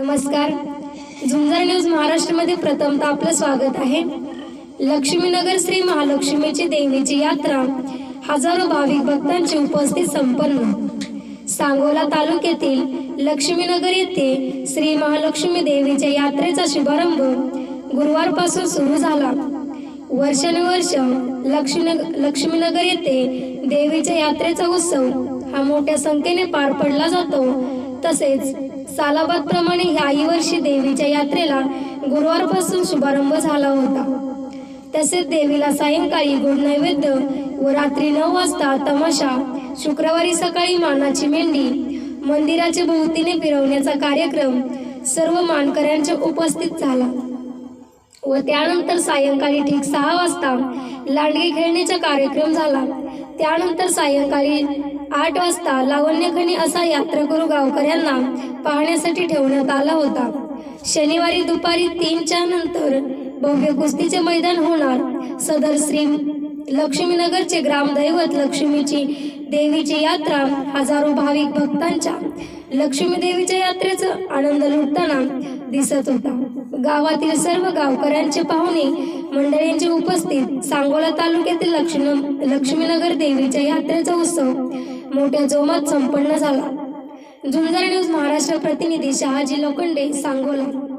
नमस्कार. झुंजार न्यूज महाराष्ट्रामध्ये प्रथमतः आपलं स्वागत आहे. लक्ष्मीनगर श्री महालक्ष्मीची देवीची यात्रा. हजारो भाविक भक्तांची उपस्थित संपन्न. सांगोला तालुक्यातील लक्ष्मीनगर येथे श्री महालक्ष्मी देवीच्या यात्रेचा शुभारंभ गुरुवारपासून सुरू झाला. वर्षानुवर्ष लक्ष्मीनगर लक्ष्मीनगर येथे देवीच्या यात्रेचा उत्सव हा मोठ्या संख्येने पार पडला जातो. तसेच सालाबाद प्रमाणे ह्याही वर्षी देवीच्या यात्रेला गुरुवारपासून शुभारंभ झाला होता. तसेच देवीला सायंकाळी गोड नैवेद्य व रात्री नऊ वाजता तमाशा शुक्रवारी सकाळी मानाची मेंढी मंदिराच्या भोवतीने फिरवण्याचा कार्यक्रम सर्व मानकऱ्यांच्या उपस्थित झाला. व त्यानंतर सायंकाळी ठीक सहा वाजता लांडगे खेळण्याचा कार्यक्रम झाला. त्यानंतर सायंकाळी आठ वाजता लावण्यखनी असा यात्रेकरू गावकऱ्यांना पाहण्यासाठी ठेवण्यात आला होता. शनिवारी दुपारी तीनच्या नंतर भव्य कुस्तीचे मैदान होणार. सदर श्री लक्ष्मीनगरचे ग्रामदैवत लक्ष्मीची देवीची यात्रा हजारो भाविक भक्तांच्या लक्ष्मी देवीच्या यात्रेचा आनंद लुटताना दिसत होता. गावातील सर्व गावकऱ्यांचे पाहुणे मंडळींचे उपस्थित सांगोला तालुक्यातील लक्ष्मी लक्ष्मीनगर देवीच्या यात्रेचा उत्सव मोठ्या जोमात संपन्न झाला. झुंजार न्यूज महाराष्ट्र प्रतिनिधी शहाजी लोखंडे सांगोला.